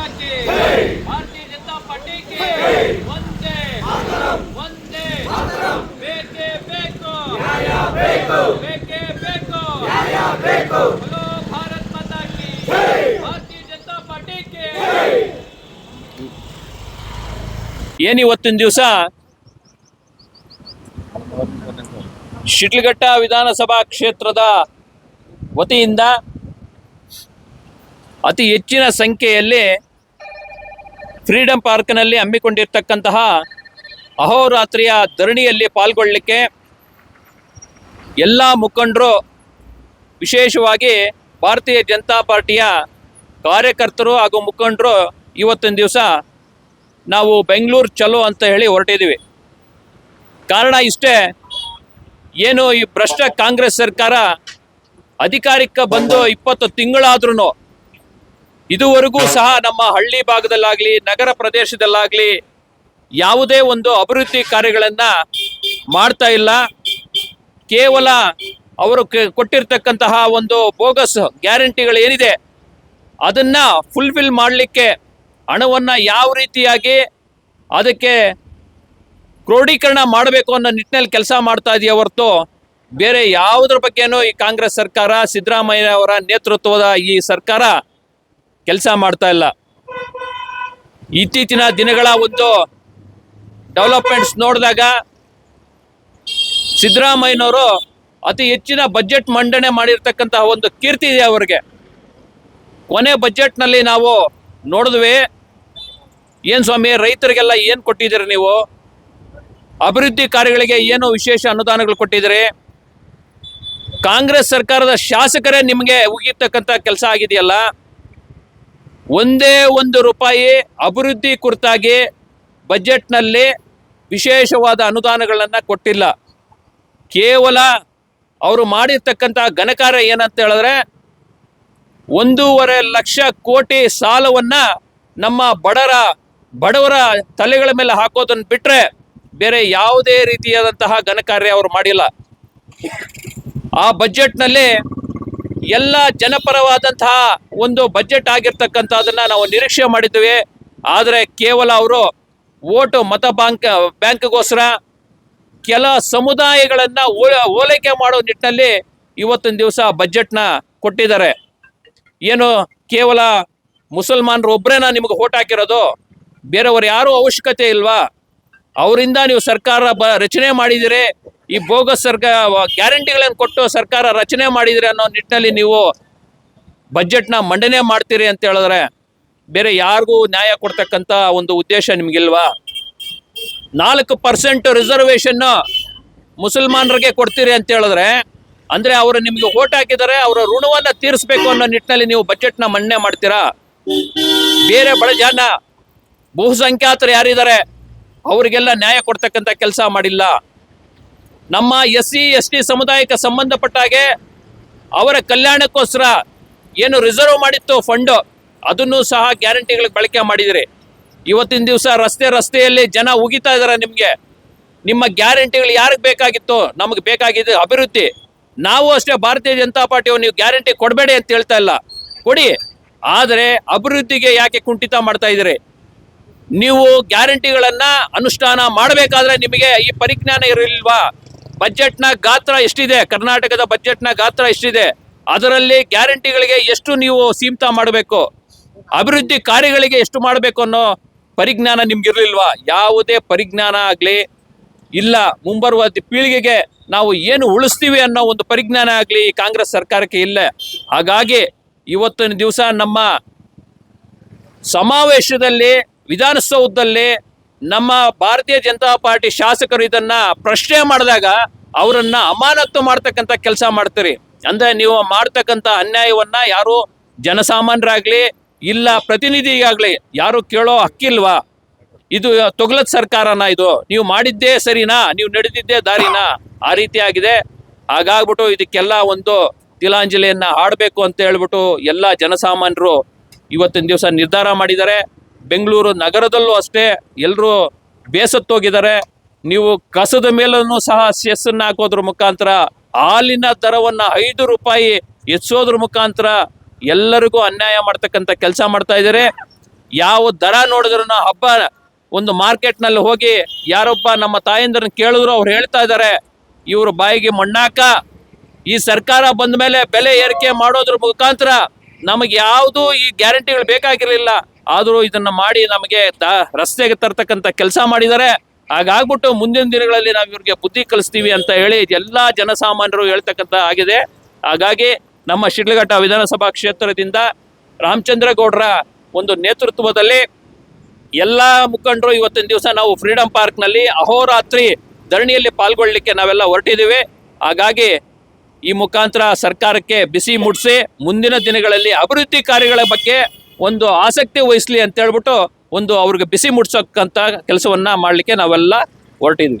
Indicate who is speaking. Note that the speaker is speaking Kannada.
Speaker 1: ಮಾತಾ ಕಿ ಭಾರತೀಯ ಜನತಾ ಪಾರ್ಟಿ ಕಿ ಒಂದೇ. ಒಂದೇ. ಬೇಕೇ ಬೇಕು. ಬೇಕು ಬೇಕೇ. ಬೇಕು ಬೇಕು ಹಲೋ ಭಾರತ್ ಮಾತಾ ಕಿ ಭಾರತೀಯ ಜನತಾ ಪಾರ್ಟಿ ಕಿ ಏನು ಇವತ್ತಿನ ದಿವಸ? ಶಿಡ್ಲಘಟ್ಟ ವಿಧಾನಸಭಾ ಕ್ಷೇತ್ರದ ವತಿಯಿಂದ ಅತಿ ಹೆಚ್ಚಿನ ಸಂಖ್ಯೆಯಲ್ಲಿ ಫ್ರೀಡಂ ಪಾರ್ಕ್ನಲ್ಲಿ ಹಮ್ಮಿಕೊಂಡಿರ್ತಕ್ಕಂತಹ ಅಹೋರಾತ್ರಿಯ ಧರಣಿಯಲ್ಲಿ ಪಾಲ್ಗೊಳ್ಳಲಿಕ್ಕೆ ಎಲ್ಲ ಮುಖಂಡರು, ವಿಶೇಷವಾಗಿ ಭಾರತೀಯ ಜನತಾ ಪಾರ್ಟಿಯ ಕಾರ್ಯಕರ್ತರು ಹಾಗೂ ಮುಖಂಡರು, ಇವತ್ತಿನ ದಿವಸ ನಾವು ಬೆಂಗಳೂರು ಚಲೋ ಅಂತ ಹೇಳಿ ಹೊರಟಿದ್ದೀವಿ. ಕಾರಣ ಇಷ್ಟೇ, ಏನು ಈ ಭ್ರಷ್ಟ ಕಾಂಗ್ರೆಸ್ ಸರ್ಕಾರ ಅಧಿಕಾರಕ್ಕೆ ಬಂದು ಇಪ್ಪತ್ತು ತಿಂಗಳಾದ್ರೂ ಇದುವರೆಗೂ ಸಹ ನಮ್ಮ ಹಳ್ಳಿ ಭಾಗದಲ್ಲಾಗಲಿ, ನಗರ ಪ್ರದೇಶದಲ್ಲಾಗಲಿ ಯಾವುದೇ ಒಂದು ಅಭಿವೃದ್ಧಿ ಕಾರ್ಯಗಳನ್ನು ಮಾಡ್ತಾ ಇಲ್ಲ. ಕೇವಲ ಅವರು ಕೊಟ್ಟಿರ್ತಕ್ಕಂತಹ ಒಂದು ಬೋಗಸ್ ಗ್ಯಾರಂಟಿಗಳು ಏನಿದೆ, ಅದನ್ನ ಫುಲ್ಫಿಲ್ ಮಾಡಲಿಕ್ಕೆ ಹಣವನ್ನು ಯಾವ ರೀತಿಯಾಗಿ ಅದಕ್ಕೆ ಕ್ರೋಢೀಕರಣ ಮಾಡಬೇಕು ಅನ್ನೋ ನಿಟ್ಟಿನಲ್ಲಿ ಕೆಲಸ ಮಾಡ್ತಾ ಇದೆಯಾ ಹೊರತು ಬೇರೆ ಯಾವುದ್ರ ಬಗ್ಗೆನೂ ಈ ಕಾಂಗ್ರೆಸ್ ಸರ್ಕಾರ, ಸಿದ್ದರಾಮಯ್ಯ ಅವರ ನೇತೃತ್ವದ ಈ ಸರ್ಕಾರ ಕೆಲಸ ಮಾಡ್ತಾ ಇಲ್ಲ. ಇತ್ತೀಚಿನ ದಿನಗಳ ಒಂದು ಡೆವಲಪ್ಮೆಂಟ್ಸ್ ನೋಡಿದಾಗ ಸಿದ್ದರಾಮಯ್ಯನವರು ಅತಿ ಹೆಚ್ಚಿನ ಬಜೆಟ್ ಮಂಡನೆ ಮಾಡಿರ್ತಕ್ಕಂತಹ ಒಂದು ಕೀರ್ತಿ ಇದೆ ಅವರಿಗೆ. ಕೊನೆ ಬಜೆಟ್ನಲ್ಲಿ ನಾವು ನೋಡಿದ್ವಿ, ಏನು ಸ್ವಾಮಿ ರೈತರಿಗೆಲ್ಲ ಏನು ಕೊಟ್ಟಿದ್ದೀರಿ ನೀವು? ಅಭಿವೃದ್ಧಿ ಕಾರ್ಯಗಳಿಗೆ ಏನು ವಿಶೇಷ ಅನುದಾನಗಳು ಕೊಟ್ಟಿದ್ದೀರಿ? ಕಾಂಗ್ರೆಸ್ ಸರ್ಕಾರದ ಶಾಸಕರೇ ನಿಮಗೆ ಉಗಿರ್ತಕ್ಕಂಥ ಕೆಲಸ ಆಗಿದೆಯಲ್ಲ? ಒಂದೇ ಒಂದು ರೂಪಾಯಿ ಅಭಿವೃದ್ಧಿ ಕುರಿತಾಗಿ ಬಜೆಟ್ನಲ್ಲಿ ವಿಶೇಷವಾದ ಅನುದಾನಗಳನ್ನು ಕೊಟ್ಟಿಲ್ಲ. ಕೇವಲ ಅವರು ಮಾಡಿರ್ತಕ್ಕಂಥ ಘನಕಾರ ಏನಂತ ಹೇಳಿದ್ರೆ ಒಂದೂವರೆ ಲಕ್ಷ ಕೋಟಿ ಸಾಲವನ್ನು ನಮ್ಮ ಬಡರ, ಬಡವರ ತಲೆಗಳ ಮೇಲೆ ಹಾಕೋದನ್ನು ಬಿಟ್ಟರೆ ಬೇರೆ ಯಾವುದೇ ರೀತಿಯಾದಂತಹ ಘನಕಾರ್ಯ ಅವರು ಮಾಡಿಲ್ಲ. ಆ ಬಜೆಟ್ನಲ್ಲಿ ಎಲ್ಲ ಜನಪರವಾದಂತಹ ಒಂದು ಬಜೆಟ್ ಆಗಿರ್ತಕ್ಕಂಥದ್ದನ್ನು ನಾವು ನಿರೀಕ್ಷೆ ಮಾಡಿದ್ದೇವೆ ಆದರೆ ಕೇವಲ ಅವರು ಓಟು ಮತ ಬ್ಯಾಂಕ್, ಬ್ಯಾಂಕ್ಗೋಸ್ಕರ ಕೆಲ ಸಮುದಾಯಗಳನ್ನು ಓಲೈಕೆ ಮಾಡೋ ನಿಟ್ಟಿನಲ್ಲಿ ಇವತ್ತಿನ ದಿವಸ ಬಜೆಟ್ನ ಕೊಟ್ಟಿದ್ದಾರೆ. ಏನು ಕೇವಲ ಮುಸಲ್ಮಾನರು ಒಬ್ಬರೇನ ನಿಮಗೆ ಓಟ್ ಹಾಕಿರೋದು? ಬೇರೆಯವರು ಯಾರೂ ಅವಶ್ಯಕತೆ ಇಲ್ವಾ? ಅವರಿಂದ ನೀವು ಸರ್ಕಾರ ಬ, ರಚನೆ ಮಾಡಿದಿರಿ ಈ ಬೋಗಸ್ ಸರ್ಕಾರ ಗ್ಯಾರಂಟಿಗಳನ್ನು ಕೊಟ್ಟು ಸರ್ಕಾರ ರಚನೆ ಮಾಡಿದರೆ ಅನ್ನೋ ನಿಟ್ಟಿನಲ್ಲಿ ನೀವು ಬಜೆಟ್ನ ಮಂಡನೆ ಮಾಡ್ತೀರಿ ಅಂತ ಹೇಳಿದ್ರೆ ಬೇರೆ ಯಾರಿಗೂ ನ್ಯಾಯ ಕೊಡ್ತಕ್ಕಂಥ ಒಂದು ಉದ್ದೇಶ ನಿಮಗಿಲ್ವಾ? ನಾಲ್ಕು ಪರ್ಸೆಂಟ್ ರಿಸರ್ವೇಷನ್ನು ಮುಸಲ್ಮಾನರಿಗೆ ಕೊಡ್ತೀರಿ ಅಂತ ಹೇಳಿದ್ರೆ, ಅಂದರೆ ಅವರು ನಿಮಗೆ ಓಟ್ ಹಾಕಿದರೆ ಅವರ ಋಣವನ್ನು ತೀರಿಸಬೇಕು ಅನ್ನೋ ನಿಟ್ಟಿನಲ್ಲಿ ನೀವು ಬಜೆಟ್ನ ಮಂಡನೆ ಮಾಡ್ತೀರಾ? ಬೇರೆ ಬಡ ಜನ ಬಹುಸಂಖ್ಯಾತರು ಯಾರಿದ್ದಾರೆ, ಅವರಿಗೆಲ್ಲ ನ್ಯಾಯ ಕೊಡ್ತಕ್ಕಂಥ ಕೆಲಸ ಮಾಡಿಲ್ಲ. ನಮ್ಮ ಎಸ್ ಸಿ ಎಸ್ ಟಿ ಸಮುದಾಯಕ್ಕೆ ಸಂಬಂಧಪಟ್ಟ ಹಾಗೆ ಅವರ ಕಲ್ಯಾಣಕ್ಕೋಸ್ಕರ ಏನು ರಿಸರ್ವ್ ಮಾಡಿತ್ತು ಫಂಡು ಅದನ್ನು ಸಹ ಗ್ಯಾರಂಟಿಗಳಿಗೆ ಬಳಕೆ ಮಾಡಿದಿರಿ. ಇವತ್ತಿನ ದಿವಸ ರಸ್ತೆ ರಸ್ತೆಯಲ್ಲಿ ಜನ ಉಗಿತಾ ಇದಾರೆ ನಿಮಗೆ. ನಿಮ್ಮ ಗ್ಯಾರಂಟಿಗಳು ಯಾರಿಗೆ ಬೇಕಾಗಿತ್ತು? ನಮಗೆ ಬೇಕಾಗಿದ್ದು ಅಭಿವೃದ್ಧಿ. ನಾವು ಅಷ್ಟೇ ಭಾರತೀಯ ಜನತಾ ಪಾರ್ಟಿಯವರು, ನೀವು ಗ್ಯಾರಂಟಿ ಕೊಡಬೇಡಿ ಅಂತ ಹೇಳ್ತಾ ಇಲ್ಲ. ಕೊಡಿ. ಆದರೆ ಅಭಿವೃದ್ಧಿಗೆ ಯಾಕೆ ಕುಂಠಿತ ಮಾಡ್ತಾ ಇದ್ದೀರಿ? ನೀವು ಗ್ಯಾರಂಟಿಗಳನ್ನು ಅನುಷ್ಠಾನ ಮಾಡಬೇಕಾದ್ರೆ ನಿಮಗೆ ಈ ಪರಿಜ್ಞಾನ ಇರಲಿಲ್ವಾ? ಬಜೆಟ್ನ ಗಾತ್ರ ಎಷ್ಟಿದೆ? ಕರ್ನಾಟಕದ ಬಜೆಟ್ನ ಗಾತ್ರ ಎಷ್ಟಿದೆ? ಅದರಲ್ಲಿ ಗ್ಯಾರಂಟಿಗಳಿಗೆ ಎಷ್ಟು ನೀವು ಸೀಮಿತ ಮಾಡಬೇಕು? ಅಭಿವೃದ್ಧಿ ಕಾರ್ಯಗಳಿಗೆ ಎಷ್ಟು ಮಾಡಬೇಕು ಅನ್ನೋ ಪರಿಜ್ಞಾನ ನಿಮ್ಗಿರ್ಲಿಲ್ವಾ? ಯಾವುದೇ ಪರಿಜ್ಞಾನ ಆಗಲಿ ಇಲ್ಲ, ಮುಂಬರುವ ಪೀಳಿಗೆಗೆ ನಾವು ಏನು ಉಳಿಸ್ತೀವಿ ಅನ್ನೋ ಒಂದು ಪರಿಜ್ಞಾನ ಆಗಲಿ ಕಾಂಗ್ರೆಸ್ ಸರ್ಕಾರಕ್ಕೆ ಇಲ್ಲ. ಹಾಗಾಗಿ ಇವತ್ತಿನ ದಿವಸ ನಮ್ಮ ಸಮಾವೇಶದಲ್ಲಿ, ವಿಧಾನಸೌಧದಲ್ಲಿ ನಮ್ಮ ಭಾರತೀಯ ಜನತಾ ಪಾರ್ಟಿ ಶಾಸಕರು ಇದನ್ನ ಪ್ರಶ್ನೆ ಮಾಡಿದಾಗ ಅವರನ್ನ ಅಮಾನತ್ತು ಮಾಡ್ತಕ್ಕಂಥ ಕೆಲಸ ಮಾಡ್ತೀರಿ. ಅಂದ್ರೆ ನೀವು ಮಾಡ್ತಕ್ಕಂಥ ಅನ್ಯಾಯವನ್ನ ಯಾರು ಜನಸಾಮಾನ್ಯರಾಗ್ಲಿ ಇಲ್ಲ ಪ್ರತಿನಿಧಿಗಾಗ್ಲಿ ಯಾರು ಕೇಳೋ ಹಕ್ಕಿಲ್ವಾ? ಇದು ತೊಗಲತ್ ಸರ್ಕಾರನ ಇದು. ನೀವು ಮಾಡಿದ್ದೇ ಸರಿನಾ? ನೀವು ನಡೆದಿದ್ದೇ ದಾರಿನಾ? ಆ ರೀತಿ ಆಗಿದೆ. ಹಾಗಾಗ್ಬಿಟ್ಟು ಇದಕ್ಕೆಲ್ಲ ಒಂದು ತಿಲಾಂಜಲಿಯನ್ನ ಹಾಡಬೇಕು ಅಂತ ಹೇಳ್ಬಿಟ್ಟು ಎಲ್ಲ ಜನಸಾಮಾನ್ಯರು ಇವತ್ತಿನ ದಿವಸ ನಿರ್ಧಾರ ಮಾಡಿದ್ದಾರೆ. ಬೆಂಗಳೂರು ನಗರದಲ್ಲೂ ಅಷ್ಟೇ ಎಲ್ಲರೂ ಬೇಸತ್ತೋಗಿದ್ದಾರೆ. ನೀವು ಕಸದ ಮೇಲೂ ಸಹ ಸೆಸ್ಸನ್ನು ಹಾಕೋದ್ರ ಮುಖಾಂತರ ಹಾಲಿನ ದರವನ್ನು ಐದು ರೂಪಾಯಿ ಹೆಚ್ಚೋದ್ರ ಮುಖಾಂತರ ಎಲ್ಲರಿಗೂ ಅನ್ಯಾಯ ಮಾಡ್ತಕ್ಕಂಥ ಕೆಲಸ ಮಾಡ್ತಾ ಇದ್ದಾರೆ. ಯಾವ ದರ ನೋಡಿದ್ರೂ ಹಬ್ಬ ಒಂದು ಮಾರ್ಕೆಟ್ನಲ್ಲಿ ಹೋಗಿ ಯಾರೊಬ್ಬ ನಮ್ಮ ತಾಯಂದ್ರನ್ನ ಕೇಳಿದ್ರು ಅವ್ರು ಹೇಳ್ತಾ ಇದ್ದಾರೆ. ಇವ್ರ ಬಾಯಿಗೆ ಮಣ್ಣಾಕ ಈ ಸರ್ಕಾರ ಬಂದ ಮೇಲೆ ಬೆಲೆ ಏರಿಕೆ ಮಾಡೋದ್ರ ಮುಖಾಂತರ ನಮಗೆ ಯಾವುದು ಈ ಗ್ಯಾರಂಟಿಗಳು ಬೇಕಾಗಿರಲಿಲ್ಲ. ಆದರೂ ಇದನ್ನ ಮಾಡಿ ನಮಗೆ ರಸ್ತೆಗೆ ತರ್ತಕ್ಕಂಥ ಕೆಲಸ ಮಾಡಿದ್ದಾರೆ. ಹಾಗಾಗ್ಬಿಟ್ಟು ಮುಂದಿನ ದಿನಗಳಲ್ಲಿ ನಾವು ಇವ್ರಿಗೆ ಬುದ್ಧಿ ಕಲಿಸ್ತೀವಿ ಅಂತ ಹೇಳಿ ಎಲ್ಲಾ ಜನಸಾಮಾನ್ಯರು ಹೇಳ್ತಕ್ಕಂಥ ಆಗಿದೆ. ಹಾಗಾಗಿ ನಮ್ಮ ಶಿಡ್ಲಘಟ್ಟ ವಿಧಾನಸಭಾ ಕ್ಷೇತ್ರದಿಂದ ರಾಮಚಂದ್ರ ಗೌಡ್ರ ಒಂದು ನೇತೃತ್ವದಲ್ಲಿ ಎಲ್ಲ ಮುಖಂಡರು ಇವತ್ತಿನ ದಿವಸ ನಾವು ಫ್ರೀಡಂ ಪಾರ್ಕ್ನಲ್ಲಿ ಅಹೋರಾತ್ರಿ ಧರಣಿಯಲ್ಲಿ ಪಾಲ್ಗೊಳ್ಳಲಿಕ್ಕೆ ನಾವೆಲ್ಲ ಹೊರಟಿದ್ದೀವಿ. ಹಾಗಾಗಿ ಈ ಮುಖಾಂತರ ಸರ್ಕಾರಕ್ಕೆ ಬಿಸಿ ಮುಟ್ಟಿಸಿ ಮುಂದಿನ ದಿನಗಳಲ್ಲಿ ಅಭಿವೃದ್ಧಿ ಕಾರ್ಯಗಳ ಬಗ್ಗೆ ಒಂದು ಆಸಕ್ತಿ ವಹಿಸ್ಲಿ ಅಂತ ಹೇಳ್ಬಿಟ್ಟು ಒಂದು ಅವ್ರಿಗೆ ಬಿಸಿ ಮುಟ್ಸೋಕ್ಕಂಥ ಕೆಲಸವನ್ನ ಮಾಡಲಿಕ್ಕೆ ನಾವೆಲ್ಲ ಹೊರಟಿದ್ವಿ.